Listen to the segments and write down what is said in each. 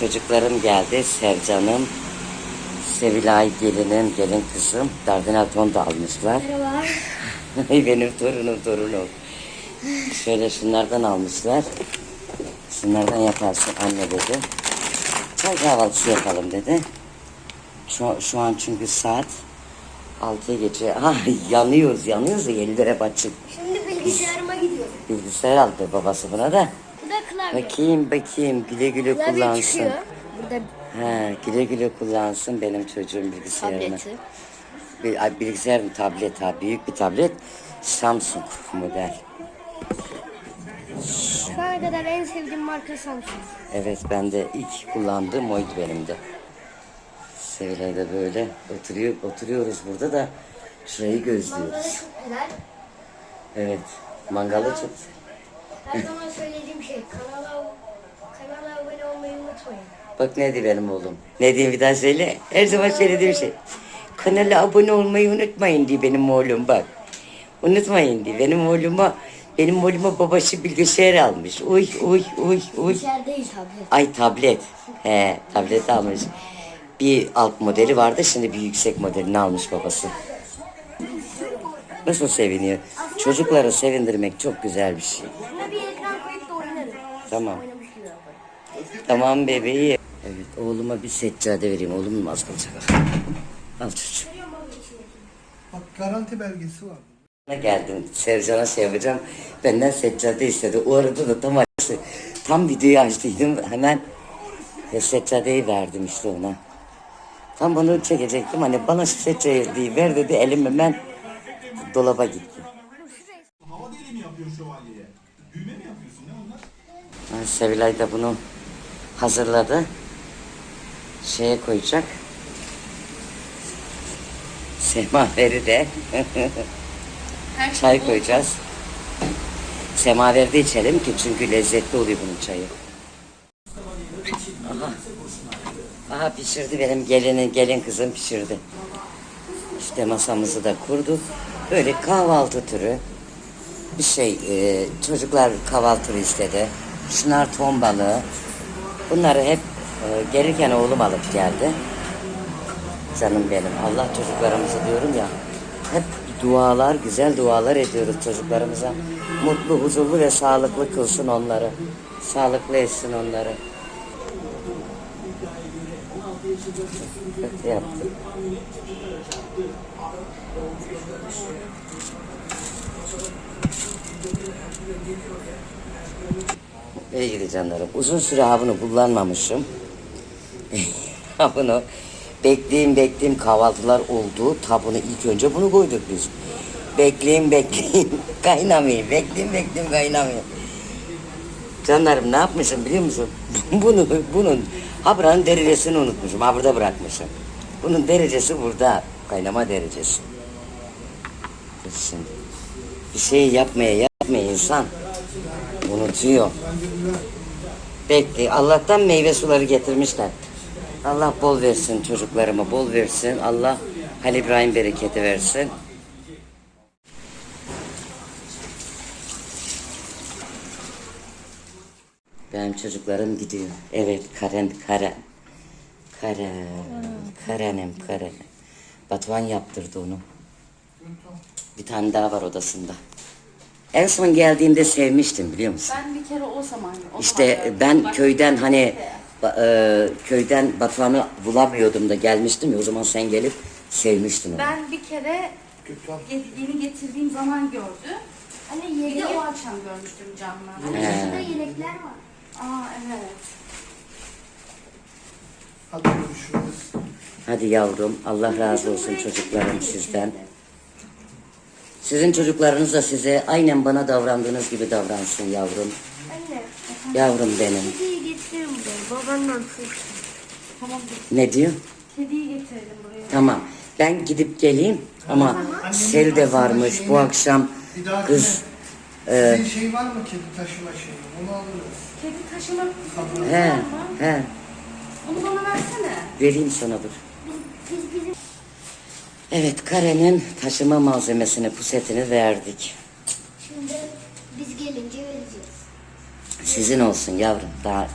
Çocuklarım geldi. Sevcan'ım, Sevilay gelinim, gelin kızım. Dardinal ton da almışlar. Merhaba. Benim torunum torunum. Şöyle şunlardan almışlar. Şunlardan yaparsın anne dedi. Çay kahvaltısı yapalım dedi. Şu, şu an çünkü saat 6'ya geçiyor. Ah yanıyoruz yanıyoruz da yerlere açık. Şimdi bilgisayarıma gidiyorum. Bilgisayar aldı babası buna da. Bu da klavye. Bakayım bakayım güle güle Klavye kullansın. çıkıyor. Burada He, güle güle kullansın benim çocuğum bilgisayarını. tableti. Bir, ay, bilgisayar mı tablet ha büyük bir tablet. Samsung model. Şu ana kadar en sevdiğim marka Samsung. Evet ben de ilk kullandığım oydu benim de. Sevilay da böyle oturuyor, oturuyoruz burada da şurayı gözlüyoruz. Evet mangalı çok. Her zaman söylediğim şey kanala kanala abone olmayı unutmayın. Bak ne diyor benim oğlum. Ne diyeyim bir daha söyle. Her zaman söylediğim şey. Kanala abone olmayı unutmayın diye benim oğlum bak. Unutmayın diye. Benim oğluma benim oğluma babası bilgisayar almış. Uy uy uy uy. Bilgisayar değil tablet. Ay tablet. He tablet almış. Bir alt modeli vardı şimdi bir yüksek modelini almış babası. Nasıl seviniyor? Çocukları sevindirmek çok güzel bir şey. Buna bir ekran koyup da oynarım. Tamam. Tamam bebeğim. Evet oğluma bir seccade vereyim. Oğlum namaz kılacak. Al çocuğum. Bak garanti belgesi var. Ne geldim Sercan'a şey yapacağım. Benden seccade istedi. O arada da tam açtı. Tam videoyu açtıydım. Hemen seccadeyi verdim işte ona. Tam bunu çekecektim. Hani bana şu seccadeyi ver dedi. Elim hemen dolaba gitti. Hava deli mi yapıyor şövalyeye? Sevilay da bunu hazırladı. Şeye koyacak. Semaveri de. Çay koyacağız. Semaverde içelim ki çünkü lezzetli oluyor bunun çayı. Aha. Aha pişirdi benim gelinin gelin kızım pişirdi. İşte masamızı da kurduk. Böyle kahvaltı türü bir şey e, çocuklar kahvaltı istedi. Şunlar ton balığı. Bunları hep e, gelirken oğlum alıp geldi. Canım benim. Allah çocuklarımızı diyorum ya. Hep dualar, güzel dualar ediyoruz çocuklarımıza. Mutlu, huzurlu ve sağlıklı kılsın onları. Sağlıklı etsin onları. Kötü yaptım. İyi canlarım. Uzun süre ha bunu kullanmamışım. ha bunu bekleyeyim bekleyeyim kahvaltılar oldu. Tabunu ilk önce bunu koyduk biz. Bekleyin bekleyin kaynamıyor. Bekleyin bekleyin kaynamıyor. Canlarım ne yapmışım biliyor musun? bunu bunun ha buranın derecesini unutmuşum. Ha bırakmışım. Bunun derecesi burada. Kaynama derecesi. Şimdi bir şey yapmaya yapmaya insan unutuyor. Bekle. Allah'tan meyve suları getirmişler. Allah bol versin çocuklarıma, bol versin. Allah Halil İbrahim bereketi versin. Benim çocuklarım gidiyor. Evet, Karen, Karen. Karen, Karenim, Karen. Batuhan yaptırdı onu. Bir tane daha var odasında. En son geldiğinde sevmiştim biliyor musun? Ben bir kere o zaman o İşte zaman ben Bak, köyden hani e, köyden Batuhan'ı bulamıyordum da gelmiştim ya o zaman sen gelip sevmiştin onu. ben bir kere yeni getirdiğim zaman gördü. Hani Bir de yedek, o akşam görmüştüm canlı. He. şurada yelekler var. Aa evet. Hadi görüşürüz. Hadi yavrum Allah razı olsun çocuklarım sizden. Sizin çocuklarınız da size aynen bana davrandığınız gibi davransın yavrum. Anne. Yavrum benim. Kediyi getirir mi? Babandan çok Tamam Ne diyor? kediyi getirelim buraya. Tamam. Ben gidip geleyim ama sel de varmış bu akşam Bir daha kız Sizin şey var mı kedi taşıma şeyi? Onu alırız. Kedi taşımak he he Bunu bana versene. vereyim sana dur. Evet Karen'in taşıma malzemesini pusetini verdik. şimdi biz gelince vereceğiz. Sizin olsun yavrum. Daha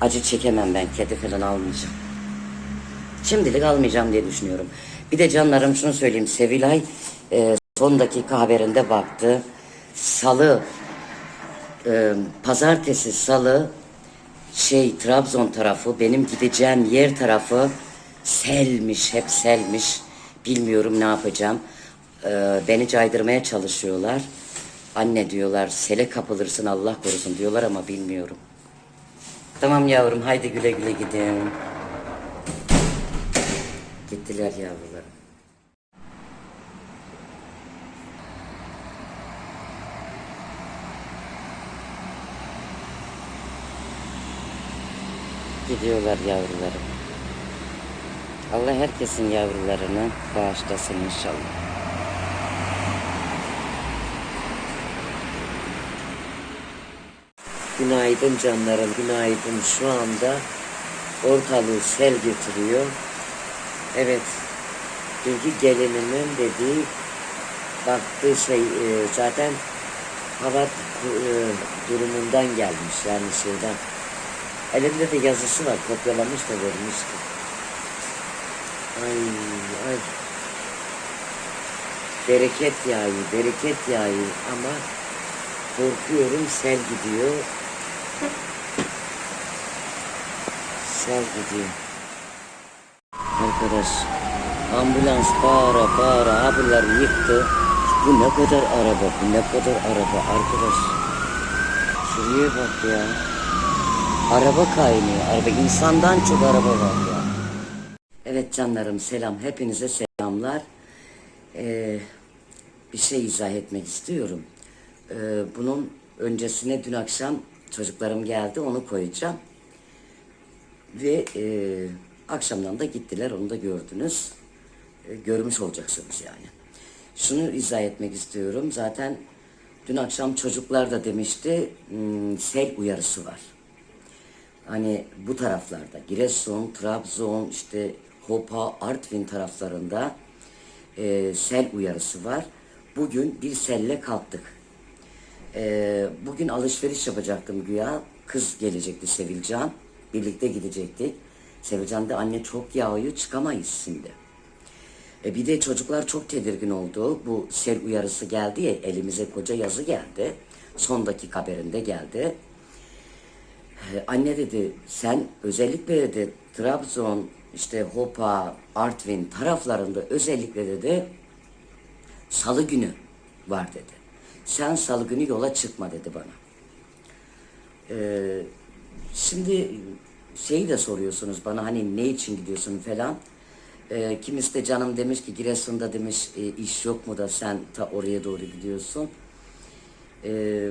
acı çekemem ben. Kedi falan almayacağım. Şimdilik almayacağım diye düşünüyorum. Bir de canlarım şunu söyleyeyim. Sevilay e, son dakika haberinde baktı. Salı, e, pazartesi, salı şey Trabzon tarafı, benim gideceğim yer tarafı selmiş, hep selmiş. Bilmiyorum ne yapacağım. E, beni caydırmaya çalışıyorlar. Anne diyorlar, sele kapılırsın Allah korusun diyorlar ama bilmiyorum. Tamam yavrum, haydi güle güle gidin. Gittiler yavrularım. Gidiyorlar yavrularım. Allah herkesin yavrularını bağışlasın inşallah. Günaydın canlarım, günaydın. Şu anda ortalığı sel götürüyor. Evet, çünkü gelinimin dediği baktığı şey e, zaten hava e, durumundan gelmiş yani şeyden. Elimde de yazısı var, kopyalamış da vermişti. Ay ay. Bereket yağı, bereket yağı ama korkuyorum sel gidiyor. Sel gidiyor. Arkadaş ambulans bağıra bağıra abiler yıktı. Bu ne kadar araba, bu ne kadar araba arkadaş. Şuraya bak ya. Araba kaynıyor. Araba insandan çok araba var ya. Canlarım selam. Hepinize selamlar. Ee, bir şey izah etmek istiyorum. Ee, bunun öncesine dün akşam çocuklarım geldi onu koyacağım. Ve e, akşamdan da gittiler onu da gördünüz. E, görmüş olacaksınız yani. Şunu izah etmek istiyorum. Zaten dün akşam çocuklar da demişti hmm, sel uyarısı var. Hani bu taraflarda Giresun, Trabzon, işte Hopa, Artvin taraflarında e, sel uyarısı var. Bugün bir selle kalktık. E, bugün alışveriş yapacaktım güya. Kız gelecekti Sevilcan. Birlikte gidecektik. Sevilcan da anne çok yağıyor çıkamayız şimdi. E, bir de çocuklar çok tedirgin oldu. Bu sel uyarısı geldi ya elimize koca yazı geldi. Son dakika haberinde geldi. Ee, Anne dedi sen özellikle dedi Trabzon işte Hopa, Artvin taraflarında özellikle dedi salı günü var dedi. Sen salı günü yola çıkma dedi bana. Ee, şimdi şeyi de soruyorsunuz bana hani ne için gidiyorsun falan. Ee, kimisi de canım demiş ki Giresun'da demiş e, iş yok mu da sen ta oraya doğru gidiyorsun. Ee,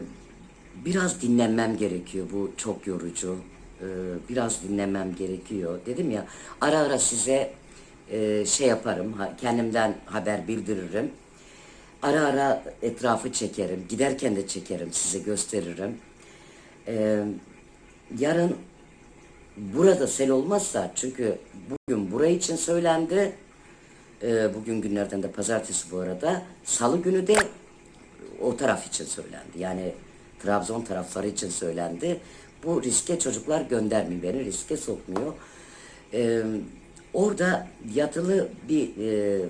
biraz dinlenmem gerekiyor. Bu çok yorucu. Ee, biraz dinlenmem gerekiyor. Dedim ya ara ara size e, şey yaparım. Kendimden haber bildiririm. Ara ara etrafı çekerim. Giderken de çekerim. Size gösteririm. Ee, yarın burada sel olmazsa çünkü bugün buraya için söylendi. Bugün günlerden de pazartesi bu arada. Salı günü de o taraf için söylendi. Yani Trabzon tarafları için söylendi. Bu riske çocuklar göndermiyor beni, riske sokmuyor. Ee, orada yatılı bir e,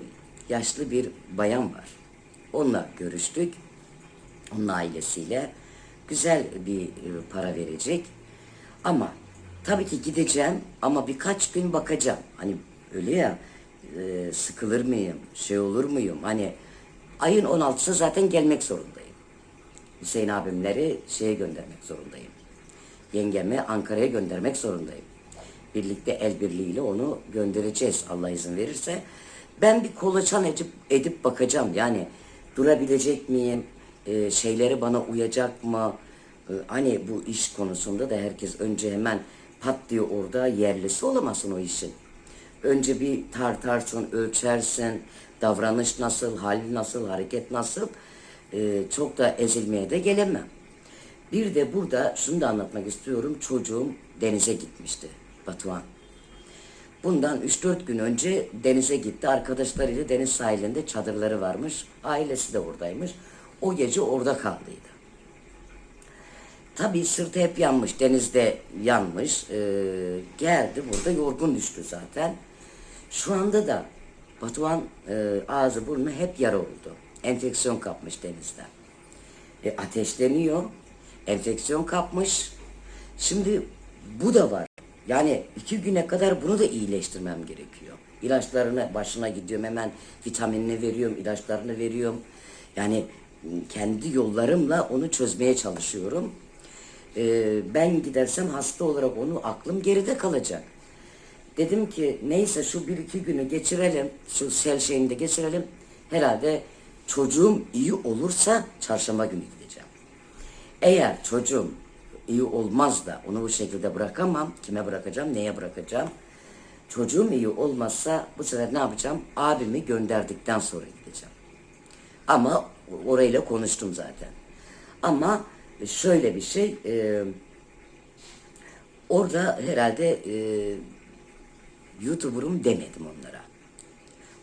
yaşlı bir bayan var. Onunla görüştük. Onun ailesiyle. Güzel bir e, para verecek. Ama tabii ki gideceğim ama birkaç gün bakacağım. Hani öyle ya e, sıkılır mıyım, şey olur muyum? Hani ayın 16'sı zaten gelmek zorundayım. Hüseyin abimleri şeye göndermek zorundayım. Yengemi Ankara'ya göndermek zorundayım. Birlikte el birliğiyle onu göndereceğiz Allah izin verirse. Ben bir kolaçan edip, edip bakacağım. Yani durabilecek miyim? Ee, şeyleri bana uyacak mı? Ee, hani bu iş konusunda da herkes önce hemen pat diye orada yerlisi olamazsın o işin. Önce bir tartarsın, ölçersin, davranış nasıl, hal nasıl, hareket nasıl. Ee, çok da ezilmeye de gelemem. Bir de burada şunu da anlatmak istiyorum. Çocuğum denize gitmişti, Batuhan. Bundan 3-4 gün önce denize gitti. Arkadaşlarıyla deniz sahilinde çadırları varmış. Ailesi de oradaymış. O gece orada kaldıydı. Tabii sırtı hep yanmış, denizde yanmış. Ee, geldi burada yorgun düştü zaten. Şu anda da Batuhan e, ağzı burnu hep yara oldu. Enfeksiyon kapmış denizde. E, ateşleniyor. Enfeksiyon kapmış. Şimdi bu da var. Yani iki güne kadar bunu da iyileştirmem gerekiyor. İlaçlarını başına gidiyorum hemen vitaminini veriyorum, ilaçlarını veriyorum. Yani kendi yollarımla onu çözmeye çalışıyorum. Ee, ben gidersem hasta olarak onu aklım geride kalacak. Dedim ki neyse şu bir iki günü geçirelim, şu sel şeyini de geçirelim. Herhalde çocuğum iyi olursa çarşamba günü. Eğer çocuğum iyi olmaz da onu bu şekilde bırakamam. Kime bırakacağım, neye bırakacağım? Çocuğum iyi olmazsa bu sefer ne yapacağım? Abimi gönderdikten sonra gideceğim. Ama orayla konuştum zaten. Ama şöyle bir şey, e, orada herhalde e, YouTuber'ım demedim onlara.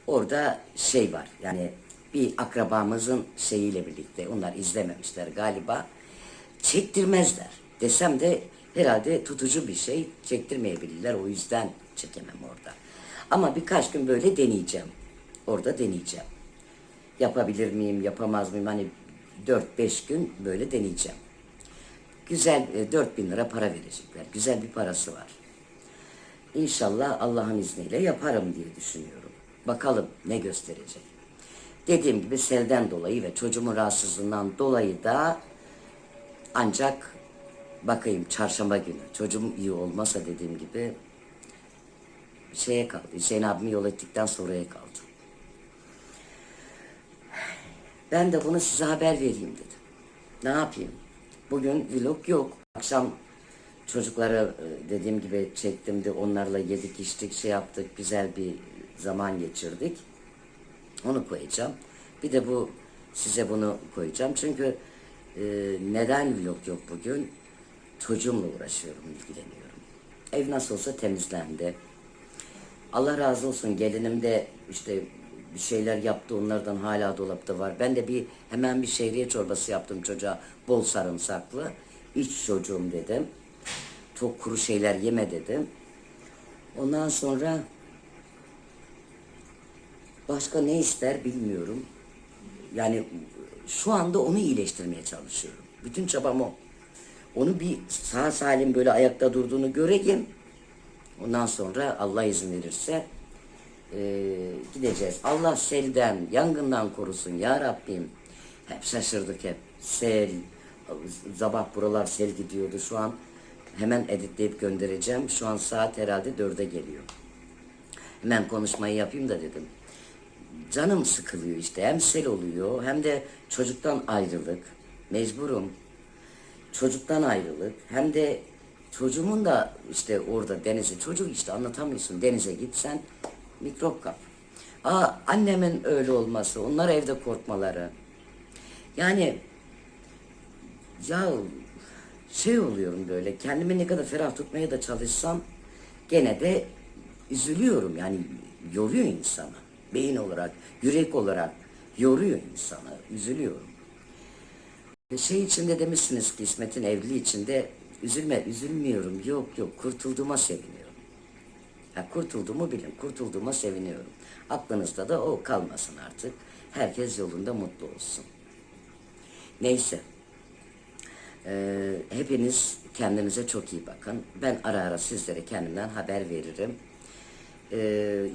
Orada şey var yani bir akrabamızın şeyiyle birlikte onlar izlememişler galiba. Çektirmezler. Desem de herhalde tutucu bir şey çektirmeyebilirler o yüzden çekemem orada. Ama birkaç gün böyle deneyeceğim. Orada deneyeceğim. Yapabilir miyim, yapamaz mıyım? Hani 4-5 gün böyle deneyeceğim. Güzel e, 4 bin lira para verecekler. Güzel bir parası var. İnşallah Allah'ın izniyle yaparım diye düşünüyorum. Bakalım ne gösterecek. Dediğim gibi selden dolayı ve çocuğumun rahatsızlığından dolayı da ancak bakayım çarşamba günü çocuğum iyi olmasa dediğim gibi şeye kaldı. Hüseyin abimi yol ettikten sonraya kaldı. Ben de bunu size haber vereyim dedim. Ne yapayım? Bugün vlog yok. Akşam çocukları e, dediğim gibi çektim de onlarla yedik içtik şey yaptık. Güzel bir zaman geçirdik. Onu koyacağım. Bir de bu size bunu koyacağım. Çünkü e, neden vlog yok bugün? Çocuğumla uğraşıyorum, ilgileniyorum. Ev nasıl olsa temizlendi. Allah razı olsun gelinim de işte bir şeyler yaptı onlardan hala dolapta var. Ben de bir hemen bir şehriye çorbası yaptım çocuğa bol sarımsaklı. İç çocuğum dedim. Çok kuru şeyler yeme dedim. Ondan sonra başka ne ister bilmiyorum. Yani şu anda onu iyileştirmeye çalışıyorum. Bütün çabam o. Onu bir sağ salim böyle ayakta durduğunu göreyim. Ondan sonra Allah izin verirse eee, gideceğiz. Allah selden, yangından korusun ya Rabbim. Hep şaşırdık hep. Sel, sabah buralar sel gidiyordu. Şu an hemen editleyip göndereceğim. Şu an saat herhalde dörde geliyor. Hemen konuşmayı yapayım da dedim. Canım sıkılıyor işte. Hem sel oluyor hem de çocuktan ayrılık. Mecburum. Çocuktan ayrılık. Hem de çocuğumun da işte orada denize. Çocuk işte anlatamıyorsun. Denize gitsen mikrop kap. Aa, annemin öyle olması. Onlar evde korkmaları. Yani ya şey oluyorum böyle kendimi ne kadar ferah tutmaya da çalışsam gene de üzülüyorum yani yoruyor insanı beyin olarak yürek olarak yoruyor insanı üzülüyorum şey içinde demişsiniz ki İsmet'in evliliği içinde üzülme üzülmüyorum yok yok kurtulduğuma seviniyorum. Ya kurtulduğumu bilin kurtulduğuma seviniyorum. Aklınızda da o kalmasın artık. Herkes yolunda mutlu olsun. Neyse. Ee, hepiniz kendinize çok iyi bakın. Ben ara ara sizlere kendimden haber veririm. Ee,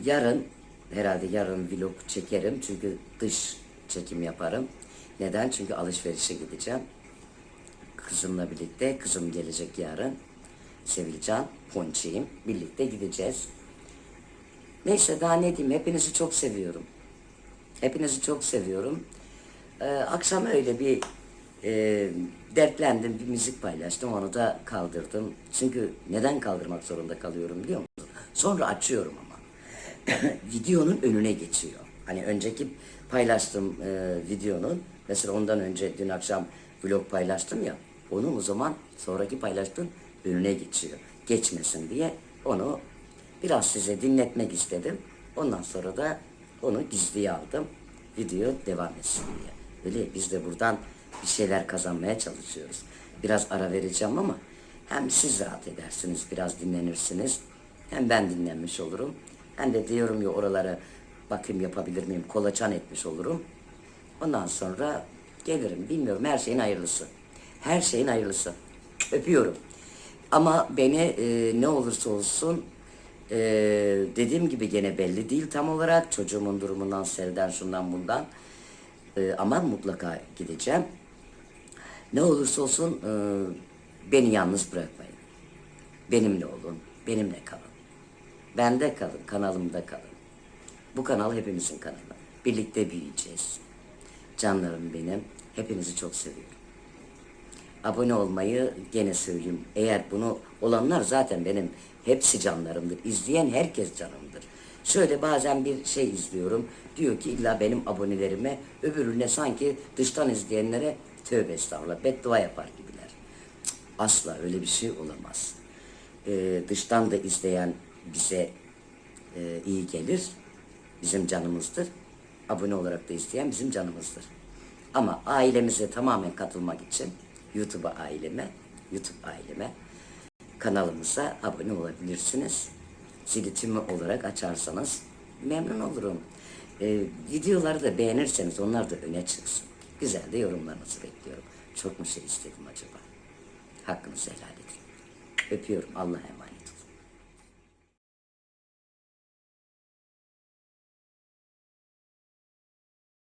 yarın, herhalde yarın vlog çekerim. Çünkü dış çekim yaparım. Neden? Çünkü alışverişe gideceğim. Kızımla birlikte. Kızım gelecek yarın. Sevilcan, Ponçiğim. Birlikte gideceğiz. Neyse daha ne diyeyim. Hepinizi çok seviyorum. Hepinizi çok seviyorum. Ee, akşam öyle bir e, dertlendim, bir müzik paylaştım, onu da kaldırdım. Çünkü neden kaldırmak zorunda kalıyorum biliyor musun? Sonra açıyorum. videonun önüne geçiyor. Hani önceki paylaştığım e, videonun, mesela ondan önce dün akşam vlog paylaştım ya, onun o zaman sonraki paylaştığım önüne geçiyor. Geçmesin diye onu biraz size dinletmek istedim. Ondan sonra da onu gizliye aldım. Video devam etsin diye. Öyle biz de buradan bir şeyler kazanmaya çalışıyoruz. Biraz ara vereceğim ama hem siz rahat edersiniz, biraz dinlenirsiniz. Hem ben dinlenmiş olurum. Hem de diyorum ya oralara bakayım yapabilir miyim, kolaçan etmiş olurum. Ondan sonra gelirim. Bilmiyorum her şeyin hayırlısı. Her şeyin hayırlısı. Öpüyorum. Ama beni e, ne olursa olsun e, dediğim gibi gene belli değil tam olarak. Çocuğumun durumundan, seriden, şundan bundan. E, ama mutlaka gideceğim. Ne olursa olsun e, beni yalnız bırakmayın. Benimle olun, benimle kalın. Bende kalın, kanalımda kalın. Bu kanal hepimizin kanalı. Birlikte büyüyeceğiz. Canlarım benim. Hepinizi çok seviyorum. Abone olmayı gene söyleyeyim. Eğer bunu olanlar zaten benim hepsi canlarımdır. İzleyen herkes canımdır. Şöyle bazen bir şey izliyorum. Diyor ki illa benim abonelerime öbürüne sanki dıştan izleyenlere tövbe estağfurullah beddua yapar gibiler. Asla öyle bir şey olamaz. Ee, dıştan da izleyen bize e, iyi gelir. Bizim canımızdır. Abone olarak da izleyen bizim canımızdır. Ama ailemize tamamen katılmak için YouTube'a aileme, YouTube aileme kanalımıza abone olabilirsiniz. Zili tümü olarak açarsanız memnun olurum. Ee, videoları da beğenirseniz onlar da öne çıksın. Güzel de yorumlarınızı bekliyorum. Çok mu şey istedim acaba? Hakkınızı helal edin. Öpüyorum. Allah'a emanet.